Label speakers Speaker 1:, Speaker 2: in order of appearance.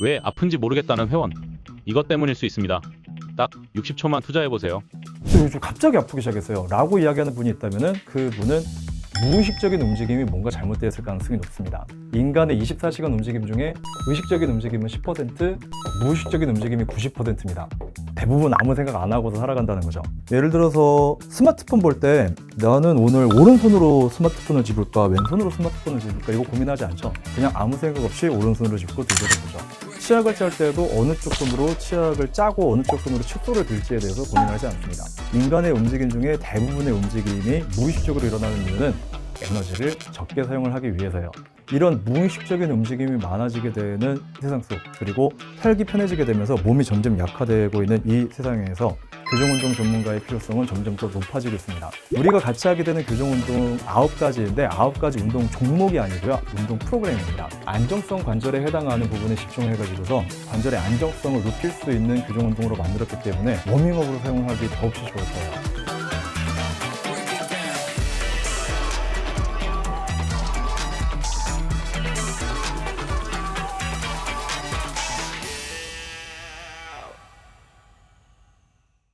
Speaker 1: 왜 아픈지 모르겠다는 회원. 이것 때문일 수 있습니다. 딱 60초만 투자해보세요.
Speaker 2: 저 요즘 갑자기 아프기 시작했어요. 라고 이야기하는 분이 있다면 그 분은 무의식적인 움직임이 뭔가 잘못되었을 가능성이 높습니다. 인간의 24시간 움직임 중에 의식적인 움직임은 10%, 무의식적인 움직임이 90%입니다. 대부분 아무 생각 안 하고서 살아간다는 거죠. 예를 들어서 스마트폰 볼 때 나는 오늘 오른손으로 스마트폰을 집을까 왼손으로 스마트폰을 집을까 이거 고민하지 않죠. 그냥 아무 생각 없이 오른손으로 집고 들고서 보죠. 치약을 짤 때도 어느 쪽 손으로 치약을 짜고 어느 쪽 손으로 칫솔을 들지에 대해서 고민하지 않습니다. 인간의 움직임 중에 대부분의 움직임이 무의식적으로 일어나는 이유는 에너지를 적게 사용을 하기 위해서요. 이런 무의식적인 움직임이 많아지게 되는 세상 속 그리고 살기 편해지게 되면서 몸이 점점 약화되고 있는 이 세상에서 교정운동 전문가의 필요성은 점점 더 높아지고 있습니다. 우리가 같이 하게 되는 교정운동 9가지인데 9가지 운동 종목이 아니고요. 운동 프로그램입니다. 안정성 관절에 해당하는 부분에 집중해가지고서 관절의 안정성을 높일 수 있는 교정운동으로 만들었기 때문에 워밍업으로 사용하기 더없이 좋을 거예요.